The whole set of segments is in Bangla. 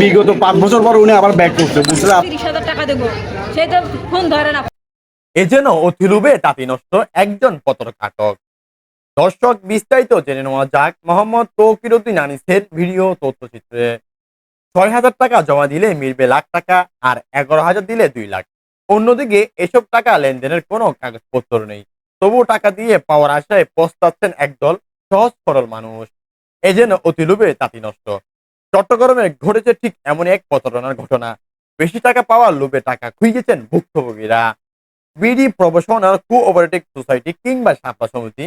বিগত পাঁচ বছর পর উনি আবার ব্যাক করছে বুঝলাম তিরিশ হাজার টাকা দেবো। সেই তো ফোন ধরে না। এ যেন অতিরূপে তাঁতি নষ্ট একজন পত্রকাটক দর্শক বিস্তারিত জেনে নেওয়া যাক মোহাম্মদ তৌকিরুদ্দিন আনিসের ভিডিও তথ্যচিত্রে। ছয় হাজার টাকা জমা দিলে মিলবে লাখ টাকা আর এগারো হাজার দিলে দুই লাখ। অন্যদিকে এসব টাকা লেনদেনের কোনো কাগজপত্র নেই। তবুও টাকা দিয়ে পাওয়ার আশায় পস্তাচ্ছেন একদল সহজ সরল মানুষ। এ যেন অতিলোভে তাঁতি নষ্ট। চট্টগ্রামে ঘটেছে ঠিক এমনই এক প্রতারণার ঘটনা। বেশি টাকা পাওয়ার লোভে টাকা খুইয়েছেন ভুক্তভোগীরা। বিডি প্রফেশনাল কোঅপারেটিভ সোসাইটি কিংবা সাপা সমিতি,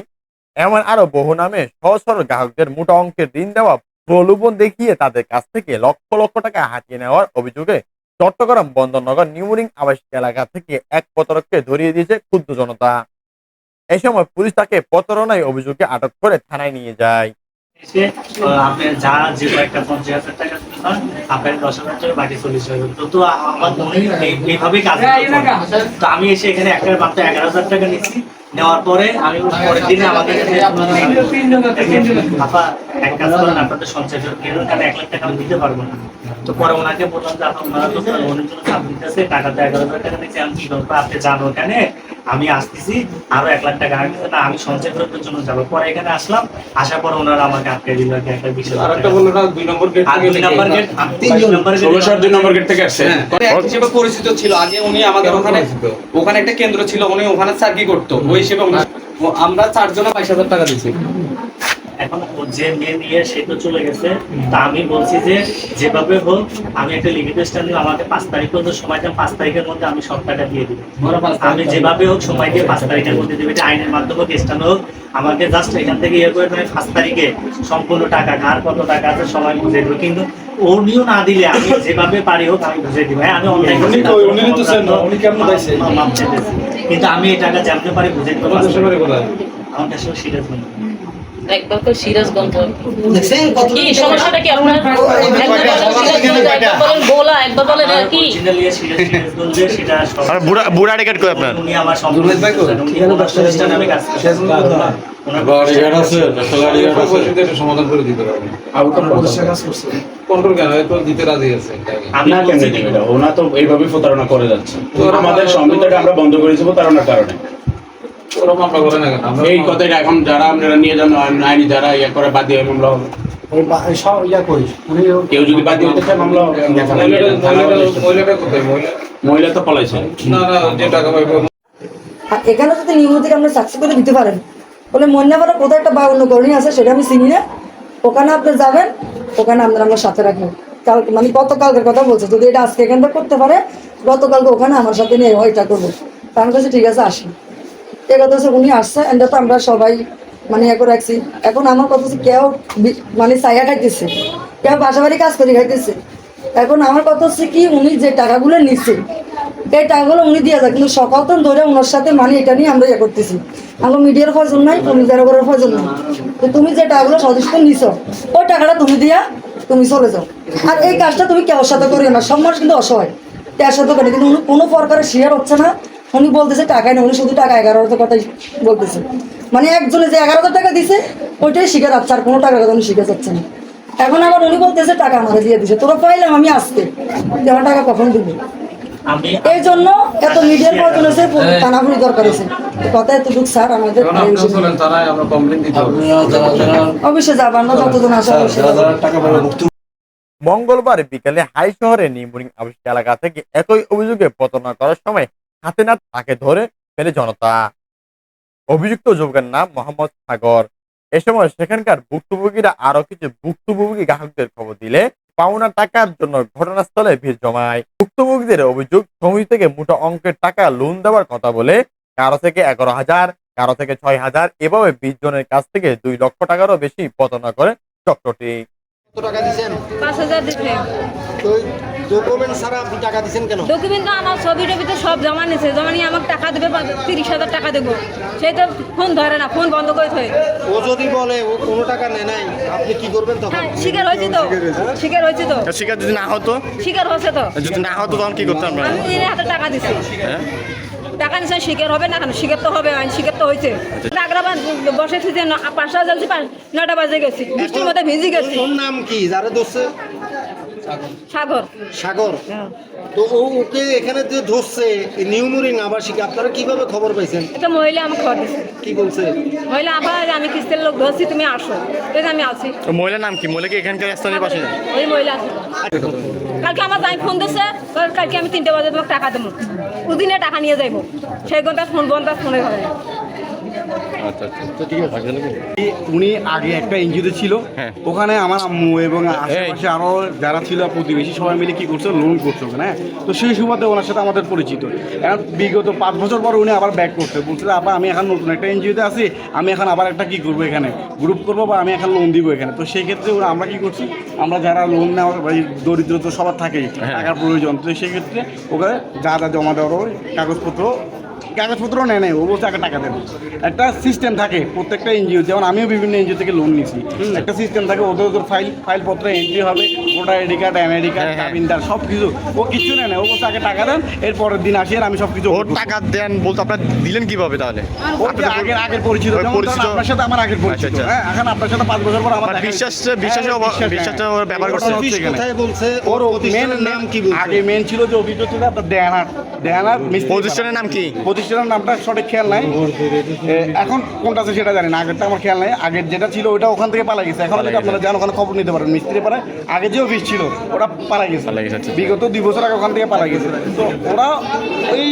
এমন আরও বহু নামে সহজ সরল গ্রাহকদের মোটা অঙ্কের ঋণ দেওয়া প্রলোভন দেখিয়ে তাদের কাছ থেকে লক্ষ লক্ষ টাকা হাতিয়ে নেওয়ার অভিযোগে চট্টগ্রাম বন্দরনগর নিউরিং আবাসিক এলাকা থেকে এক প্রতারককে ধরিয়ে দিয়েছে ক্ষুদ্র জনতা। এ সময় পুলিশ তাকে প্রতারণায় অভিযোগে আটক করে থানায় নিয়ে যায়। টাকা টাকা আমি এসে এখানে একটা মাত্র এগারো হাজার টাকা নিচ্ছি। নেওয়ার পরে আমি পরের দিনে আমাদের এক কাজ করেন আপনাদের লাখ টাকা আমি দিতে পারব না। তো পরে ওনাকে বললাম যে আপনার ওনারা তো এগারো হাজার টাকা নিচ্ছে আমি কি করব আপনি জানো আমি আসতেছি আরও এক লাখ টাকা আনতে না আমি সঞ্চয় করার জন্য যাব। পরে এখানে আসলাম আসার পর ওনারা আমাকে আটকে দিল আর কি একটা বিষয় আর একটা বলল না দুই নম্বর গেট আর দুই নাম্বার গেট তিন নম্বর গেট ষোলোশো দুই নম্বর গেট থেকে আসছে। হ্যাঁ, এক হিসেবে পরিচিত ছিল। আগে উনি আমাদের ওখানে ওখানে একটা কেন্দ্র ছিল উনি ওখানে সার্কি করতো। ওই হিসেবে উনি- আমরা চারজনে বাইশ হাজার টাকা দিচ্ছি এখন যে মেয়ে নিয়ে সে তো চলে গেছে তা আমি বলছি যে যেভাবে হোক আমি একটা লিখিত স্ট্যান্ড আমাকে পাঁচ তারিখ পর্যন্ত সময় দেন পাঁচ তারিখের মধ্যে আমি সব টাকা দিয়ে দিব। আমি যেভাবে হোক সময় দিয়ে পাঁচ তারিখের মধ্যে দেবে এটা আইনের মাধ্যমে স্ট্যান্ড হোক আমাকে জাস্ট এখান থেকে ইয়ে করে দেবে পাঁচ তারিখে সম্পূর্ণ টাকা কার কত টাকা আছে সবাই বুঝে দেবে কিন্তু উনিও না দিলে আমি যেভাবে পারি হোক আমি বুঝে দিব। হ্যাঁ আমি অনলাইন? কিন্তু আমি এই টাকা জানতে পারি বুঝে দিতে আমার কাছে সিরিয়াস একবার তো সিরাজগঞ্জ কি সমস্যাটা কি আপনার? একবার বলেন আর কি আর বুড়া বুড়া কই উনি আমার সম্পূর্ণ কাজ করি ওনার গাড়িঘাট আছে ন্যাশনাল গাড়িঘাট আছে এটা সমাধান করে দিতে পারবে আউটার প্রতিষ্ঠান কাজ করছে কন্ট্রোল কেন হয়তো দিতে রাজি আছে আমি কেন বলছি ওনা তো এইভাবে প্রতারণা করে যাচ্ছে। তো আমাদের সংবিধানটা আমরা বন্ধ করে দেবো তার কারণে। এই কথাটা এখন যারা আপনারা নিয়ে যান আইনি যারা ইয়ে করে বাদী মামলা হবে। কেউ যদি বাদী হতে মামলা আমরা থানায় নিয়ে যান, মহিলাটা থানায় মহিলাটা- register। মহিলাটা কোথায়? মহিলা মহিলা তো পলাইছে। না না যে টাকা পাইবো। এখানে যদি নিয়ম আমরা সাকসেস করে দিতে পারেন বলে মন্যাপাড়া কোথায় একটা বা অন্য করণী আছে সেটা আমি চিনি না। ওখানে আপনি যাবেন ওখানে আপনারা আমার সাথে রাখবেন কাল মানে গতকালকের কথা বলছে। যদি এটা আজকে এখান থেকে করতে পারে গতকালকে ওখানে আমার সাথে নিয়ে এটা করব। তা আমি কাছে ঠিক আছে আসি হচ্ছে উনি আসছে এটা তো আমরা সবাই মানে করে রাখছি এখন আমার কথা হচ্ছে কেউ মানে সাইয়া খাইতেছে, কেউ বাসা বাড়ি কাজ করে খাইতেছে। এখন আমার কথা হচ্ছে কি, উনি যে টাকাগুলো নিচ্ছে এই টাকাগুলো উনি দিয়ে যায়, কিন্তু সকাল তো ধরে ওনার সাথে মানে এটা নিয়ে আমরা ইয়ে করতেছি। আমার মিডিয়ার প্রয়োজন নাই, তুমি যারা করার প্রয়োজন নাই। তো তুমি যে টাকাগুলো সদস্য নিছো, ওই টাকাটা তুমি দিয়া তুমি চলে যাও। আর এই কাজটা তুমি কেউ সাথে করিও না, সব কিন্তু অসহায়। তার সাথে করে কিন্তু উনি কোনো প্রকারের শেয়ার হচ্ছে না। উনি বলতেছে টাকায় না। উনি শুধু টাকা এগারো হাজার কথাই বলতেছে। মানে একজনে যে এগারো হাজার টাকা দিছে ওইটাই শিখে যাচ্ছে আর কোনো টাকা কথা উনি শিখে যাচ্ছে না। এখন আবার উনি বলতেছে টাকা আমাকে দিয়ে দিছে। তোরা পাইলাম আমি আজকে যে আমার টাকা কখন দিবি? এই জন্য এত মিডিয়ার প্রয়োজন হয়েছে টানাপুরি দরকার হয়েছে কথা এতটুকু স্যার আমাদের অবশ্যই যাব আমরা যতজন আসা মঙ্গলবার বিকেলে হাই শহরে নিমুরিং আবাসিক এলাকা থেকে একই অভিযোগে প্রতারণা করার সময় হাতে না তাকে ধরে ফেলে জনতা। অভিযুক্ত যুবকের নাম মোহাম্মদ সাগর। এ সময় সেখানকার ভুক্তভোগীরা আরও কিছু ভুক্তভোগী গ্রাহকদের খবর দিলে পাওনা টাকার জন্য ঘটনাস্থলে ভিড় জমায়। ভুক্তভোগীদের অভিযোগ সমিতি থেকে মোটা অঙ্কের টাকা লোন দেওয়ার কথা বলে কারও থেকে এগারো হাজার কারও থেকে ছয় হাজার এভাবে বিশ জনের কাছ থেকে দুই লক্ষ টাকারও বেশি প্রতারণা করে চক্রটি। পাঁচ হাজার ডকুমেন্ট ছাড়া আপনি টাকা দিচ্ছেন কেন? ডকুমেন্ট তো আমার ছবি টবি তো সব জমা নিছে। জমা নিয়ে আমাকে টাকা দেবে তিরিশ হাজার টাকা দেবো। সেই তো ফোন ধরে না ফোন বন্ধ করে থয়ে। ও যদি বলে ও কোনো টাকা নেয় নাই আপনি কি করবেন তখন? হ্যাঁ শিকার হয়েছে তো। শিকার হয়েছে। তো। শিকার যদি না হতো? শিকার হচ্ছে তো। যদি না হতো তখন কি করতাম আমরা? আমি এর হাতে টাকা দিছি। টাকা নিছে শিকার হবে না কেন? শিকার তো হবে আইন শিকার তো হয়েছে। আগ্রাবাদ বসে থেকে পাঁচটা জ্বলছি নটা বাজে গেছি। বৃষ্টির মধ্যে ভিজি গেছি। নাম কি? যারা দোষে সাগর। সাগর। হ্যাঁ। তো ও ওকে এখানে যে ধরছে নিউমুরিং আবাসিক আপনারা কীভাবে খবর পাইছেন? একটা মহিলা আমাকে খবর কি বলছে? মহিলা আবার আমি কিস্তির লোক ধরছি তুমি আসো। এই আমি আছি। তো মহিলার নাম কি? মহিলা কি এখানকার স্থানীয় বাসিন্দা? ওই মহিলা কালকে আমার যাই ফোন বলে, কালকে আমি তিনটে বাজে তোমাকে টাকা দেবো। দুদিনে টাকা নিয়ে যাইবো। সেই ঘণ্টা ফোন বন্ধ ফোনে ঘরে আচ্ছা আচ্ছা। তো ঠিক আছে উনি আগে একটা এনজিওতে ছিল। হ্যাঁ। ওখানে আমার আম্মু এবং আশেপাশে আরও যারা ছিল প্রতিবেশী সবাই মিলে কি করছে? লোন করছে ওখানে হ্যাঁ? তো সেই সুবাদে ওনার সাথে আমাদের পরিচিত। এখন বিগত পাঁচ বছর পর উনি আবার ব্যাক করছে। বলছে আপা আমি এখন নতুন একটা এনজিওতে আছি। আমি এখন আবার একটা কি করব এখানে? গ্রুপ করব বা আমি এখন লোন দিব এখানে? তো সেই ক্ষেত্রে ওরা আমরা কি করছি? আমরা যারা লোন নেওয়ার দরিদ্র তো সবার থাকেই টাকার প্রয়োজন। তো সেই ক্ষেত্রে ওখানে যা যা জমা দেওয়ার ওই কাগজপত্র কাগজপত্র নেয় নেয় ও বলছে আগে টাকা দেবে একটা সিস্টেম থাকে প্রত্যেকটা এনজিও যেমন আমিও বিভিন্ন এনজিও থেকে লোন নিছি। একটা সিস্টেম থাকে ওদের ওদের ফাইল ফাইলপত্র এন্ট্রি হবে voter ID card NID card সব কিছু ও কিছু নেয় না ও বলছে আগে টাকা দেন এর পরের দিন আসি আর আমি সব কিছু ওর টাকা দেন বলতে আপনার দিলেন কীভাবে তাহলে? আগের আগের পরিচিত পরিচিত- আপনার সাথে আমার আগের পরিচিত। আচ্ছা, আচ্ছা। হ্যাঁ এখন আপনার সাথে পাঁচ বছর পর আমার বিশ্বাস দেখা- বিশ্বাস বিশ্বাসটা হ্যাঁ। ওর ব্যবহার করছে। বলছে? ওর main নাম কি আগে মেন ছিল যে ছিল আপনার দেয়ানার দেয়ানার প্রতিষ্ঠানের নাম কি? প্রতিষ্ঠানের নামটা সঠিক খেয়াল নাই। এখন কোনটা আছে সেটা জানি না আগেরটা আমার খেয়াল নাই। আগের যেটা ছিল ওটা ওখান থেকে পালা গেছে। এখন যদি আপনারা যান ওখানে খবর নিতে পারেন। মিস্ত্রি পাড়ায় আগে যে অফিস ছিল ওটা পালা গেছে। আচ্ছা। বিগত দুই বছর আগে ওখান থেকে পালা গেছে। তো ওরা ওই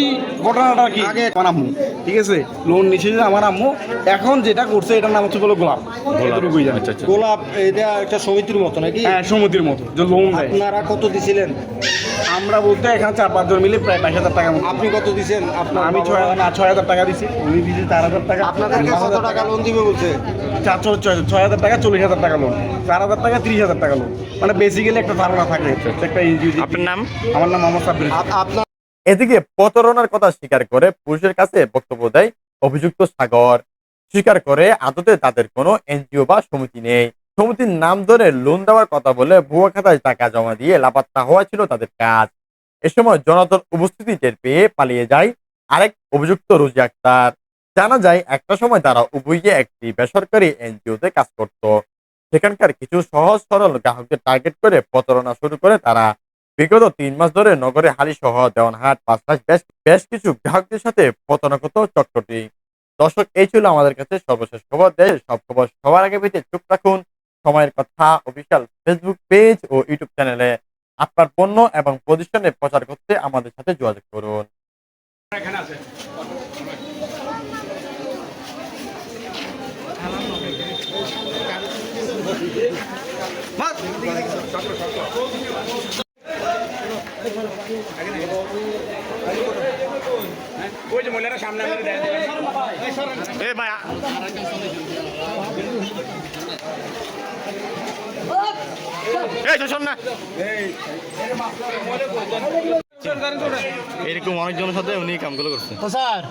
ঘটনাটা কি? আগে আমার আম্মু। ঠিক আছে? লোন নিচ্ছে যে আমার আম্মু। এখন যেটা করছে এটার নাম হচ্ছে বলো গোলাপ। এতটুকুই জানি। আচ্ছা আচ্ছা। গোলাপ এটা একটা সমিতির মতো নাকি? হ্যাঁ সমুদ্রের মতো যে লোন আপনারা কত দিছিলেন? আমরা বলতে এখানে চার পাঁচজন মিলে প্রায় বাইশ হাজার টাকা আপনি কত দিছেন? আপনার আমি ছয় না ছয় হাজার টাকা দিছি। উনি দিয়েছে চার হাজার টাকা। আপনাদেরকে কত টাকা লোন দিবে বলছে? চার ছয় ছয়- ছয় হাজার টাকা চল্লিশ হাজার টাকা লোন চার হাজার টাকা ত্রিশ হাজার টাকা লোন মানে বেসিক্যালি একটা ধারণা থাকে। একটা এনজিও আপনার নাম? আমার নাম মোহাম্মদ সাব্বির আপনার এদিকে প্রতারণার কথা স্বীকার করে পুলিশের কাছে বক্তব্য দেয় অভিযুক্ত সাগর। স্বীকার করে আদতে তাদের কোনো এনজিও বা সমিতি নেই। সমিতির নাম ধরে লোন দেওয়ার কথা বলে ভুয়া খাতায় টাকা জমা দিয়ে লাপাত্তা হওয়া ছিল তাদের কাজ। এ সময় জনতার উপস্থিতি টের পেয়ে পালিয়ে যায় আরেক অভিযুক্ত রুজি আক্তার। জানা যায়, একটা সময় তারা উভয়ে একটি বেসরকারি এনজিওতে কাজ করত। সেখানকার কিছু সহজ সরল গ্রাহকদের টার্গেট করে প্রতারণা শুরু করে তারা। বিগত তিন মাস ধরে নগরে হালি সহ দেওয়ানহাট পাঁচপাশ বেশ বেশ কিছু গ্রাহকদের সাথে প্রতারণাগত চক্রটি। দর্শক, এই ছিল আমাদের কাছে সর্বশেষ খবর। দেয় সব খবর সবার আগে পেতে চুপ রাখুন। সময়ের কথা অফিসিয়াল ফেসবুক পেজ ও ইউটিউব চ্যানেলে আপনার পণ্য এবং প্রতিষ্ঠানে প্রচার করতে আমাদের সাথে যোগাযোগ করুন। ওই যে মহিলারা সামনে এ ভাই এই শোন না। এরকম অনেকজনের সাথে উনি কামগুলো করছে। স্যার